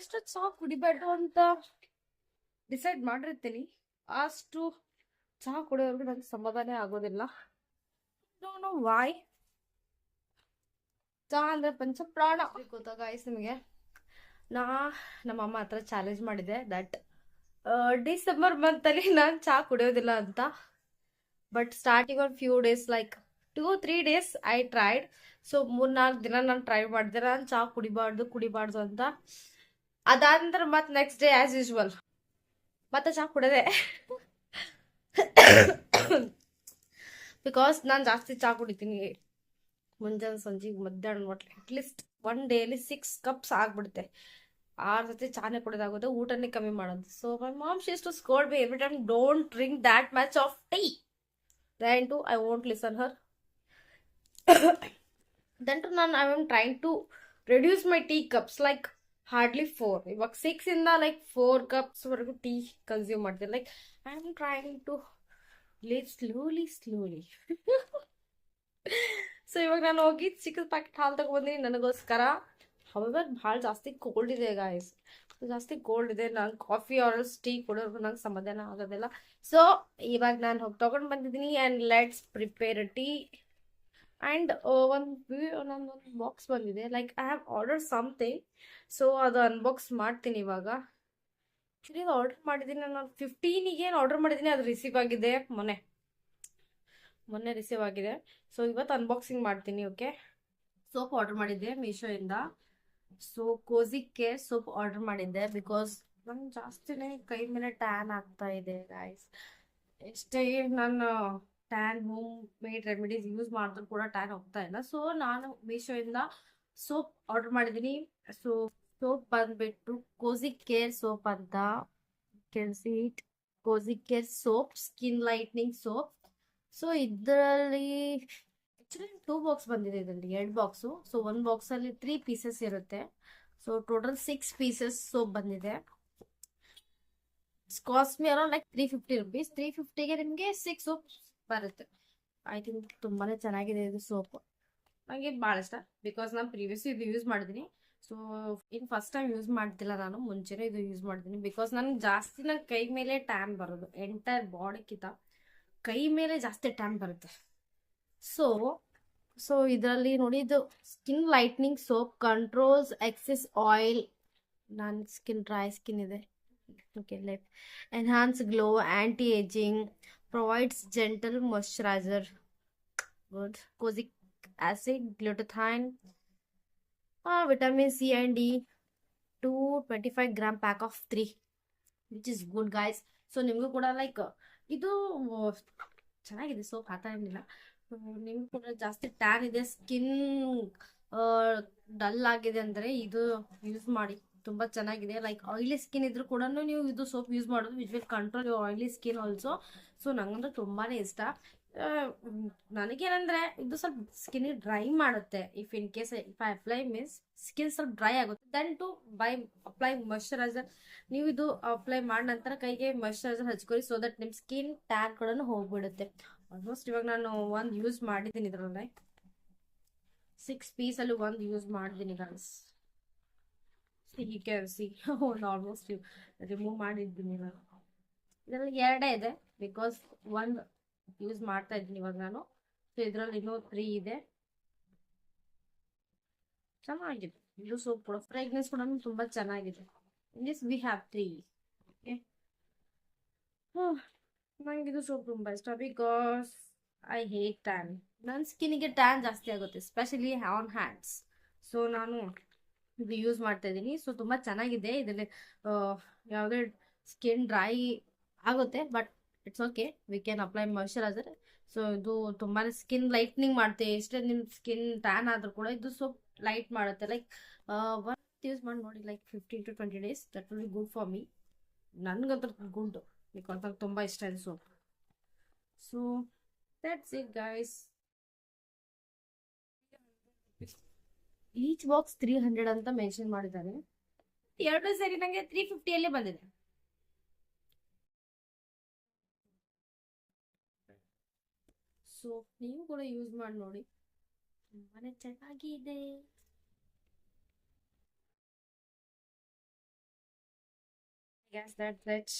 ಎಷ್ಟು ಚಹಾ ಕುಡಿಬೇಡ ಅಂತ ಡಿಸೈಡ್ ಮಾಡಿರ್ತೀನಿ. ಅಷ್ಟು ಚಹಾ ಕುಡಿಯೋರ್ಗು ನಂಗೆ ಸಮಾಧಾನ ಆಗೋದಿಲ್ಲ. ನೋ ನೋ ವಾಯ್ ಚಹಾ ಅಂದ್ರೆ ಪಂಚಪ್ರಾಣ. ಪ್ರಾಣ ಗಾಯ್ಸ್ ನಿಮಗೆ? ನಾ ನಮ್ಮ ಅಮ್ಮ ಹತ್ರ ಚಾಲೆಂಜ್ ಮಾಡಿದೆ ದಟ್ ಡಿಸೆಂಬರ್ ಮಂತಲ್ಲಿ ನಾನು ಚಹಾ ಕುಡಿಯೋದಿಲ್ಲ ಅಂತ. ಬಟ್ ಸ್ಟಾರ್ಟಿಂಗ್ ಒಂದು few days like two three days I tried so ಮೂರ್ನಾಲ್ಕು ದಿನ ನಾನು ಟ್ರೈ ಮಾಡಿದೆ. ನಾನು ಚಹಾ ಕುಡಿಬಾರ್ದು ಕುಡಿಬಾರ್ದು ಅಂತ. ಅದಾದ ಮತ್ತೆ ನೆಕ್ಸ್ಟ್ ಡೇ ಆಸ್ ಯೂಶ್ವಲ್ ಮತ್ತೆ ಚಹಾ ಕುಡದೆ. ಬಿಕಾಸ್ ನಾನು ಜಾಸ್ತಿ ಚಹಾ ಕುಡಿತೀನಿ. ಮುಂಜಾನೆ ಸಂಜೆ ಮಧ್ಯಾಹ್ನ ಮಟ್ಲೆ at least one daily six cups ಆಗ್ಬಿಡುತ್ತೆ. ಆರು ಜೊತೆ ಚಾನೆ ಕುಡಿದಾಗೋದು, ಊಟನೇ ಕಮ್ಮಿ ಮಾಡೋದು. So my mom she's to score be every time don't drink that much of tea then too I won't listen her then too ನಾನು I am trying to reduce my tea cups like hardly four ಇವಾಗ six ಇಂದ like four cups ವರೆಗೂ tea consume ಮಾಡ್ತೀನಿ like I am trying to leave slowly slowly so ಇವಾಗ ನಾನು ಹೋಗಿ ಚಿಕ್ಕದ packet ಹಾಲು ತಗೊಂಡ್ಬಂದಿನಿ. ನನಗೋಸ್ಕರ. ಹೌದರ್ ಭಾಳ ಜಾಸ್ತಿ ಕೋಲ್ಡ್ ಇದೆ ಗಾಯ್ಸ್ ಜಾಸ್ತಿ ಕೋಲ್ಡ್ ಇದೆ. ನಾನು ಕಾಫಿ ಆರ್ಸ್ ಟೀ ಕೊಡೋರ್ಗು ನಂಗೆ ಸಮಾಧಾನ ಆಗೋದಿಲ್ಲ. ಸೊ ಇವಾಗ ನಾನು ಹೋಗಿ ತೊಗೊಂಡು ಬಂದಿದ್ದೀನಿ and let's prepare tea and ಒಂದು ನನ್ನೊಂದು ಬಾಕ್ಸ್ ಬಂದಿದೆ. Like I have order something so ಅದು ಅನ್ಬಾಕ್ಸ್ ಮಾಡ್ತೀನಿ ಇವಾಗ. ಆ್ಯಕ್ಚುಲಿ ಅದು ಆರ್ಡರ್ ಮಾಡಿದ್ದೀನಿ. ನಾನು ಫಿಫ್ಟೀನಿಗೆ ಏನು ಆರ್ಡರ್ ಮಾಡಿದ್ದೀನಿ, ಅದು ರಿಸೀವ್ ಆಗಿದೆ. ಮೊನ್ನೆ. ಮೊನ್ನೆ ರಿಸೀವ್ ಆಗಿದೆ. ಸೊ ಇವತ್ತು ಅನ್ಬಾಕ್ಸಿಂಗ್ ಮಾಡ್ತೀನಿ ಓಕೆ ಸೋಪ್ ಆರ್ಡರ್ ಮಾಡಿದ್ದೆ ಮೀಶೋಯಿಂದ so cosy care soap order ಮಾಡಿದ್ದೆ ಬಿಕಾಸ್ ನಂಗೆ ಜಾಸ್ತಿನೇ ಕೈ ಮೇಲೆ ಟ್ಯಾನ್ ಆಗ್ತಾ ಇದೆ ಗಾಯ್ಸ್ ಎಷ್ಟೇ ನಾನು tan home made remedies use ಮಾಡಿದ್ರು ಕೂಡ ಟ್ಯಾನ್ ಹೋಗ್ತಾ ಇಲ್ಲ. ಸೊ ನಾನು ಮೀಶೋಯಿಂದ ಸೋಪ್ ಆರ್ಡರ್ ಮಾಡಿದ್ದೀನಿ. ಸೊ ಸೋಪ್ ಬಂದ್ಬಿಟ್ಟು ಕೋಸಿ ಕೇರ್ ಸೋಪ್ ಅಂತ. ಕೆಲ್ಸಿ cosy care soap skin lightening soap so ಇದರಲ್ಲಿ ಆ್ಯಕ್ಚುಲಿ ಟೂ ಬಾಕ್ಸ್ ಬಂದಿದೆ ಇದರಲ್ಲಿ, ಎರಡು ಬಾಕ್ಸು ಸೊ ಒಂದು ಬಾಕ್ಸಲ್ಲಿ ತ್ರೀ ಪೀಸಸ್ ಇರುತ್ತೆ. So total six pieces soap ಬಂದಿದೆ. Cost me around like three fifty rupees three ಫಿಫ್ಟಿಗೆ ನಿಮಗೆ ಸಿಕ್ಸ್ ಸೋಪ್ ಬರುತ್ತೆ. ಐ ಥಿಂಕ್ ತುಂಬಾ ಚೆನ್ನಾಗಿದೆ ಇದು ಸೋಪ್. ನನಗೆ ಭಾಳ ಇಷ್ಟ. ಬಿಕಾಸ್ ನಾನು ಪ್ರೀವಿಯಸ್ ಇದು ಯೂಸ್ ಮಾಡಿದ್ದೀನಿ ಸೊ ಇನ್ನು ಫಸ್ಟ್ ಟೈಮ್ ಯೂಸ್ ಮಾಡ್ತಿಲ್ಲ ನಾನು. ಮುಂಚೆನೇ ಇದು ಯೂಸ್ ಮಾಡ್ತೀನಿ ಬಿಕಾಸ್ ನನಗೆ ಜಾಸ್ತಿ ನನ್ನ ಕೈ ಮೇಲೆ ಟ್ಯಾನ್ ಬರೋದು. ಎಂಟೈರ್ ಬಾಡಿಗಿಂತ ಕೈ ಮೇಲೆ ಜಾಸ್ತಿ ಟ್ಯಾನ್ ಬರುತ್ತೆ. ಸೊ ಸೊ ಇದರಲ್ಲಿ ನೋಡಿ ಇದು skin lightening soap controls excess oil ನನ್ನ ಸ್ಕಿನ್ ಡ್ರೈ ಸ್ಕಿನ್ ಇದೆ. Okay life enhance glow anti ageing gentle moisturiser good kojic acid glutathione vitamin C and D two twenty five gram pack of three which is good guys so ನಿಮಗೂ ಕೂಡ like ಇದು ಚೆನ್ನಾಗಿದೆ soap ಥರ ಏನಿಲ್ಲ. ನಿಮ್ಗೆ ಕೂಡ ಜಾಸ್ತಿ ಟ್ಯಾನ್ ಇದೆ ಸ್ಕಿನ್ ಡಲ್ ಆಗಿದೆ ಅಂದರೆ ಇದು ಯೂಸ್ ಮಾಡಿ. ತುಂಬ ಚೆನ್ನಾಗಿದೆ. ಲೈಕ್ ಆಯಿಲಿ ಸ್ಕಿನ್ ಇದ್ರೂ ಕೂಡ ನೀವು ಇದು ಸೋಪ್ ಯೂಸ್ ಮಾಡೋದು which will control your oily skin also so ನಂಗಂದ್ರೆ ತುಂಬಾನೇ ಇಷ್ಟ. ನನಗೇನಂದ್ರೆ ಇದು ಸ್ವಲ್ಪ ಸ್ಕಿನ್ ಡ್ರೈ ಮಾಡುತ್ತೆ. If in case if I apply means skin ಸ್ವಲ್ಪ ಡ್ರೈ ಆಗುತ್ತೆ. Then to buy apply moisturiser ನೀವು ಇದು ಅಪ್ಲೈ ಮಾಡಿದ ನಂತರ ಕೈಗೆ ಮಾಯಶ್ಚರೈಸರ್ ಹಚ್ಕೊಳ್ಳಿ ಸೊ ದಟ್ ನಿಮ್ಮ ಸ್ಕಿನ್ ಟ್ಯಾಗ್ ಕೂಡ ಹೋಗ್ಬಿಡುತ್ತೆ. ಆಲ್ಮೋಸ್ಟ್ ಇವಾಗ ನಾನು ಒಂದು ಯೂಸ್ ಮಾಡಿದ್ದೀನಿ ಇದರಲ್ಲೇ. ಸಿಕ್ಸ್ ಪೀಸಲ್ಲಿ ಒಂದು ಯೂಸ್ ಮಾಡಿದ್ದೀನಿ ಗನ್ಸ್ ಸಿ ಕ್ಯಾನ್ ಸಿ ಒಂದು ಆಲ್ಮೋಸ್ಟ್ ರಿಮೂವ್ ಮಾಡಿದ್ದೀನಿ ನಾನು ಇದರಲ್ಲಿ ಎರಡೇ ಇದೆ. ಬಿಕಾಸ್ ಒಂದು ಯೂಸ್ ಮಾಡ್ತಾ ಇದ್ದೀನಿ ಇವಾಗ ನಾನು. ಸೊ ಇದರಲ್ಲಿ ಇನ್ನೂ ತ್ರೀ ಇದೆ. ಚೆನ್ನಾಗಿದೆ. ಇದು ಸೋಪ್ ಕೂಡ ಫ್ರೇಗ್ನೆನ್ಸ್ ಕೂಡ ತುಂಬ ಚೆನ್ನಾಗಿದೆ. In this we have three okay ನಂಗೆ ಇದು ಸೋಪ್ ತುಂಬ ಇಷ್ಟ. ಬಿಕಾಸ್ ಐ ಹೇಟ್ ಟ್ಯಾನ್ ನನ್ನ ಸ್ಕಿನ್ನಿಗೆ ಟ್ಯಾನ್ ಜಾಸ್ತಿ ಆಗುತ್ತೆ ಸ್ಪೆಷಲಿ ಆನ್ ಹ್ಯಾಂಡ್ಸ್ ಸೊ ನಾನು ಇದು ಯೂಸ್ ಮಾಡ್ತಾ ಇದ್ದೀನಿ. ಸೊ ತುಂಬ ಚೆನ್ನಾಗಿದೆ. ಇದರಲ್ಲಿ ಯಾವುದೇ ಸ್ಕಿನ್ ಡ್ರೈ ಆಗುತ್ತೆ but it's okay we can apply moisturiser so ಇದು ತುಂಬಾ ಸ್ಕಿನ್ ಲೈಟ್ನಿಂಗ್ ಮಾಡುತ್ತೆ. ಎಷ್ಟೇ ನಿಮ್ಮ ಸ್ಕಿನ್ ಟ್ಯಾನ್ ಆದರೂ ಕೂಡ ಇದು ಸೊ ಲೈಟ್ ಮಾಡುತ್ತೆ. ಲೈಕ್ ಒನ್ ಯೂಸ್ ಮಾಡಿ ನೋಡಿ like fifteen to twenty days that will be good for me ನನಗಂತೂ ಗುಡ್ ಬಿಕಾಸ್ ನಂಗೆ ತುಂಬ ಇಷ್ಟ ಇದೆ soap so that's it guys each box three hundred ಅಂತ ಮೆನ್ಷನ್ ಮಾಡಿದ್ದಾರೆ. ಎರಡು ಸರಿ ನಂಗೆ ತ್ರೀ ಫಿಫ್ಟಿಯಲ್ಲೇ ಬಂದಿದೆ. ಸೊ ನೀವು ಕೂಡ ಯೂಸ್ ಮಾಡಿ ನೋಡಿ. ತುಂಬಾನೇ ಚೆನ್ನಾಗಿದೆ. Gas that that